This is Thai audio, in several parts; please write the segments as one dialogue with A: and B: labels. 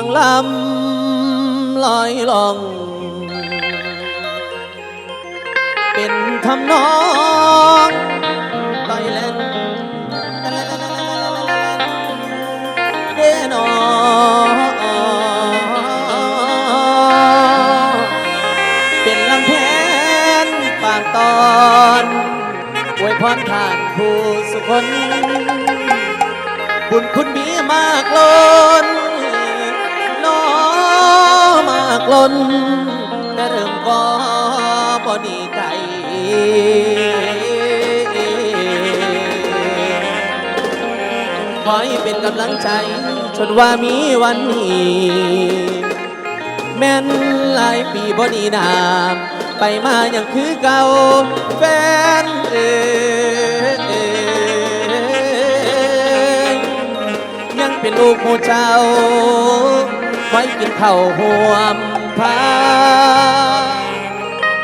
A: ฝากเสียงลำลอยลอง เป็นทำนองลอยเล่นเดนอเป็นลำแพนปากตอนอวยพรทานผู้สุคนบุญคุณมีมากล้น ล้นแต่เริ่มก็บ่ดีใจขอให้เป็นกำลังใจจนว่ามีวันนี้ แม่นหลายปีบ่ดีนามไปมาอย่างคือเก่าแฟนเอ่ยยังเป็นลูกหมูเจ้าไว้กินข้าวหวม พา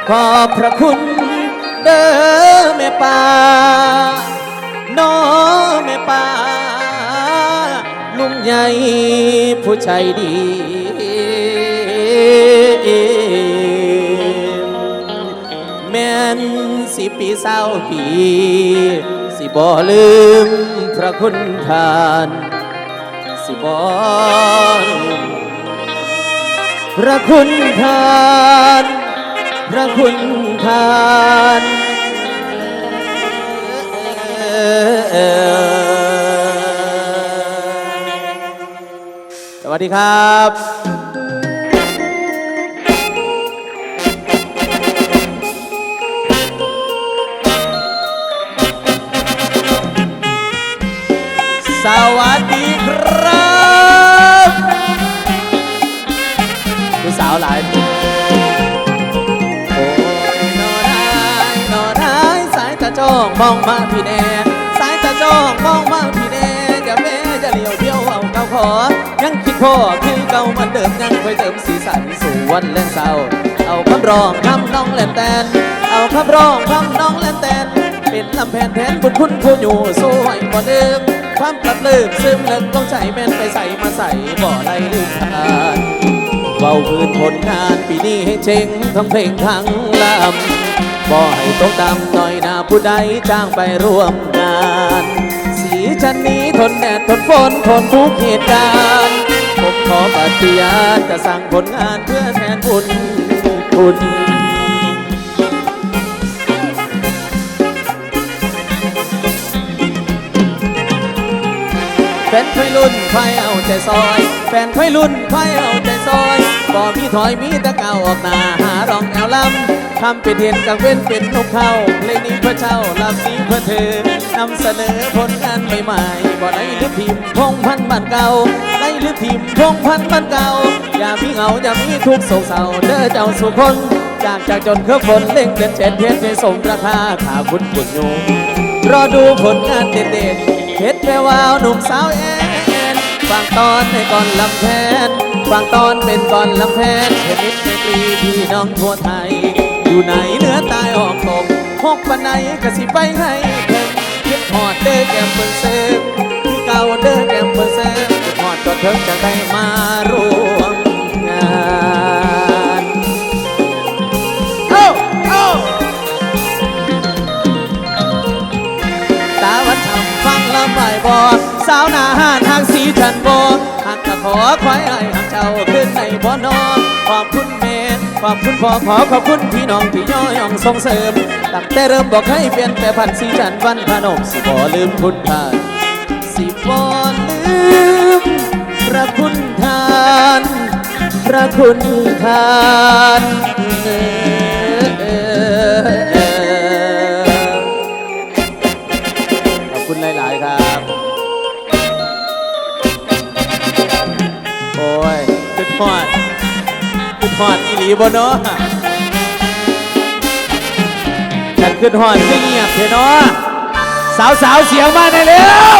A: ขอบพระคุณเด้อแม่ป่าน้องแม่ป่า ลุงใหญ่ผู้ใจดีแม่นสิปีเศร้าปีสิบ่ลืมพระคุณทาน สิบ่ลืม พระคุณทาน พระคุณทานสวัสดีครับสวัสดีครับ หลายโอ้ยนอได้นอได้สายตาจ้องมองมาพี่แน่สายตาจ้องมองมาพี่แน่อย่าแม่จะเลี้ยวเที่ยวเอาเก่าขอ ยังคิดพ่อคือเก่ามันเดิมยังคอยเติมสีสันสู่วันเล่นเศร้าเอาคำร้องคำน้องเล่นแตนเอาคำร้องคำน้องเล่นแตนเป็นลำแผ่นแทนบุญคุณผู้อยู่สวยบ่เดิมความปรับลืมซึมเลิกต้องใจแม่นไปใส่มาใส่บ่อไรลืมทาน เบาพื้นผลงานปีนี้ให้เจงทั้งเพลงทั้งลำบ่ให้ตกต่ำหน่อยหน้าผู้ใดจ้างไปร่วมงาน สีจันนี้ทนแดดทนฝนทนทุกเหตุการณ์ผมขอปฏิญาณจะสั่งผลงานเพื่อแทนบุญคุณแฟนไฟรุ่นไฟเอาใจซอย แฟนไฟรุ่นไฟเอาใจ บ่มีถอยมีแตะเก่าออกหน้าหารองแนวลำทำเป็นเห็นกับเว้นเป็นนกเข้าเลงนี้เพื่อเช่าลำนี้เพื่อเธอนำเสนอผลงานใหม่ๆบ่ได้ลืมทีมพงพันบ้านเก่าได้ลืมทีมพงพันบ้านเก่า อย่ามีเหงาอย่ามีทุกข์โศกเศร้าเด้อเจ้าสุคน จากจากจนเครือฝนเล่งเด่นเจ็ดเทียนในสมราคาขาคุณบุญยูรอดูผลงานเด็ดๆเพชรแวววาวหนุ่มสาวแอ ฟังตอนในก่อนลำแพนฟังตอนเป็นก่อนลำแพนชนิดในตรีพี่น้องทั่วไทย อยู่ไหนเหนือใตายออกตกหกปันไหนก็สิไปให้เพิ่งคิดหอดเด้อแก้มเปิ้นเซิมคือเก่าเด้อแก้มเปิ้นเซิมคิดหอดก็เถิงจะได้มาร่วมงาน ขอบคุณพ่อขอขอบคุณพี่น้องที่ย่อยองส่งเสริม ตั้งแต่เริ่มบอกให้เปลี่ยนแต่พันสีจันทร์วันพนมสิบ่ลืมคุณทานสิบ่ลืมพระคุณทานพระคุณทานขอบคุณหลาย ๆ ครับ โอ้ยขึ้นหอด หอดอีหลีบ่เนาะฉันขึ้นหอดคือเงียบเถอะเนาะสาวสาวๆเสียงมาได้แล้ว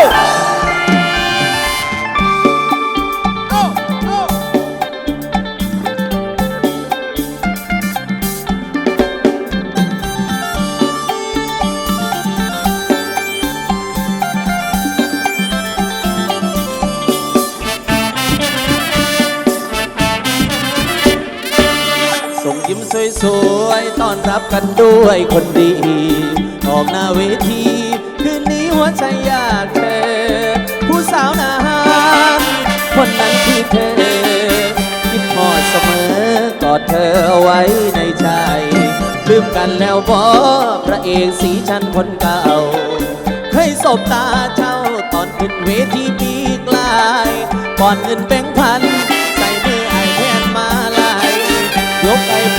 A: สวยต้อนรับกันด้วยคนดี ออกหน้าเวที คืนนี้หัวใจอยากเธอ ผู้สาวนาคนนั้นคือเธอคิดพอดเสมอกอดเธอเอาไว้ในใจลืมกันแล้วบอพระเอกสีชันคนเก่า เคยสบตาเจ้าตอนขึ้นเวทีปีกลายก่อนเงินแบงพัน ใส่มือไอแทนมาลาย ยกไอโ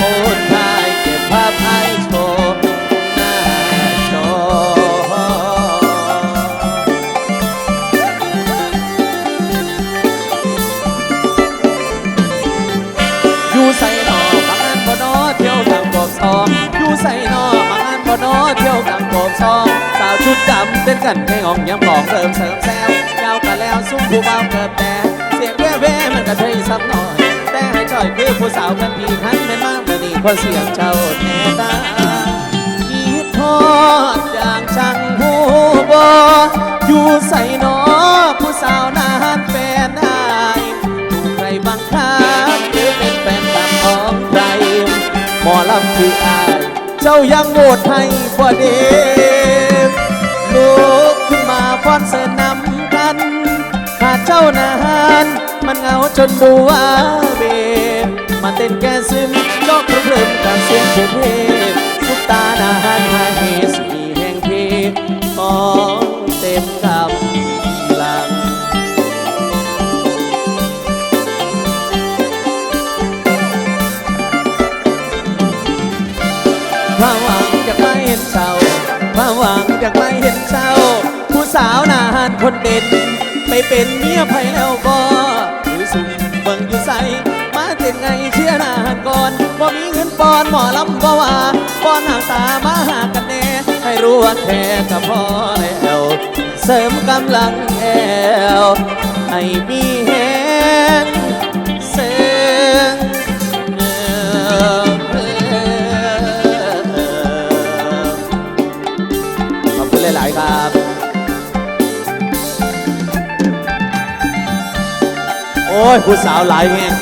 A: างกอกซองสาวชุดดำเต้นกันแค่งองย้ำของเริ่มเสริมแซวยาวกันแล้วซุ้มผู้เบาเกิดแต่เสียงแว่แว่มันกระเทยสักหน่อย แต่ให้จ่อยคือผู้สาวกันพี่คันแม่นมากเมื่อนี้เพราะเสียงเจ้าแน่ตาคิดทอดอย่างช่างผู้บออยู่ใส่นอผู้สาวนานแฟนอายถูกใครบังคับหรือเป็นแฟนตามของใครหมอลำคืออาย จ้ายังโหวตให้บ่เดมลุกขึ้นมาฟ้อนเสนำกัน ขาดเจ้านาน มันเหงาจนดูว่าเบมาเต้นแก้ซึม คนเด่นไปเป็นเมียไผแล้วก็หรือสุ่มเบิ่งอยู่ใสมาเต้นไงเชื่อนานก่อนว่ามีเงินปอนหมอลำบ่ว่าปอนหางตามาหากันแน่ให้รู้ว่าแค่ก็พอแล้วเสริมกำลังแอวให้มีแหง ยผู้สาวหลายแฮง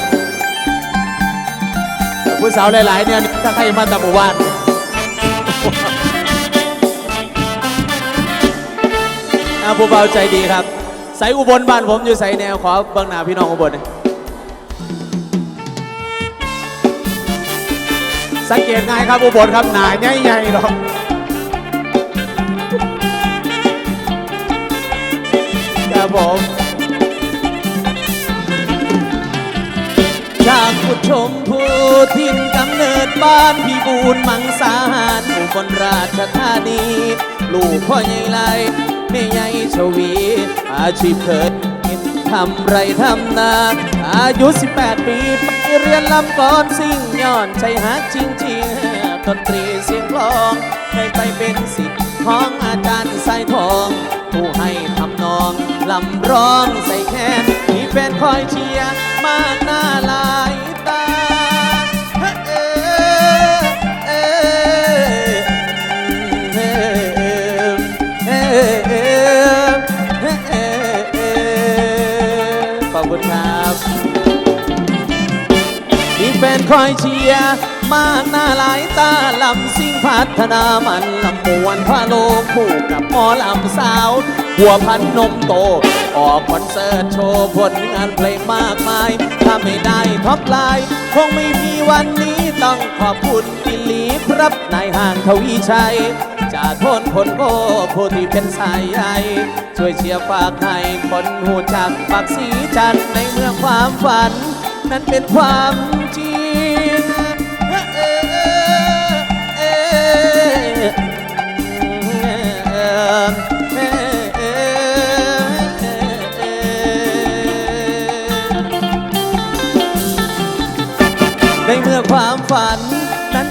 A: ผู้สาวหลายๆเนี่ยถ้าใครมาตะหมู่บ้านอาผู้เบาใจดีครับ ใส่อุบลบ้านผมอยู่ใส่แนวขอเบิ้งหน้าพี่น้องอุบลหน่อยสังเกตง่ายครับอุบลครับหนาใหญ่ๆหรอกครับผม จากผู้ชมผู้ทินกำเนิดบ้านพี่บูนมังสาหารอุบลราชธานี ลูกพ่อใหญ่ไรแม่ใหญ่ชวี อาชีพเกิดทำไรทำนา อายุ 18 ปีไปเรียนลำก่อนสิ่งย้อนใจฮักจริงๆดนตรีเสียงกลองได้ไปเป็นสิทธิ์ของอาจารย์สายทอง ผู้ให้ทำนองลำร้องใส่แค้นมีแฟนคอยเชียร์มากหน้าลาย มีแฟนคอยเชียร์มาหน้าหลายตาลำสิ่งพัฒนามันลำมวนพาโลกคู่กับหมอลำสาว หัวพันนมโต ออกคอนเสิร์ตโชว์ผลงานเพลงมากมาย ถ้าไม่ได้ท็อปไลน์คงไม่มีวันนี้ต้องขอบคุณอิลีครับนายห่างทวีชัยจากโทนคนโก้ผู้ที่เป็นสายใยช่วยเชียร์ฝากให้คนหูจักปักสีจันในเมืองความฝัน นั้นเป็นความ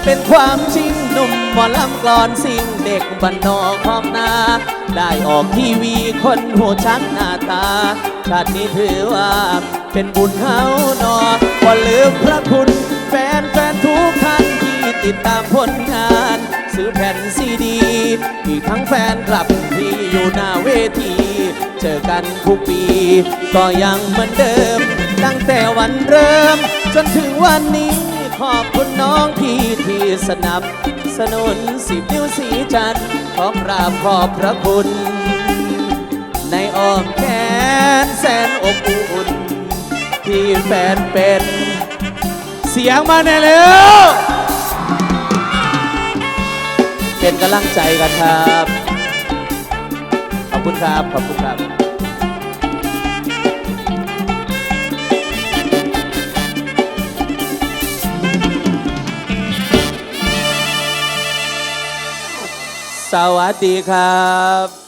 A: เป็นความจริงหนุ่มหมอลำกลอนสิ่งเด็กบันนอกพร้อมนา ได้ออกทีวีคนหูชักหน้าตา ชาตินี้ถือว่าเป็นบุญเฮาหนอบ่ลืมพระคุณแฟนแฟนทุกท่านที่ติดตามผลงาน ซื้อแผ่นซีดี อีกทั้งแฟนคลับที่อยู่หน้าเวที เจอกันทุกปี ก็ยังเหมือนเดิม ตั้งแต่วันเริ่ม จนถึงวันนี้ ขอบคุณน้องพี่ที่สนับสนุนสิบนิ้วสีจันทร์ขอกราบขอบพระคุณ ในอ้อมแขนแสนอบอุ่น ที่แฟนเป็น เสียงมาแน่แล้ว เป็นกำลังใจกันครับ ขอบคุณครับ ขอบคุณครับ สวัสดีครับ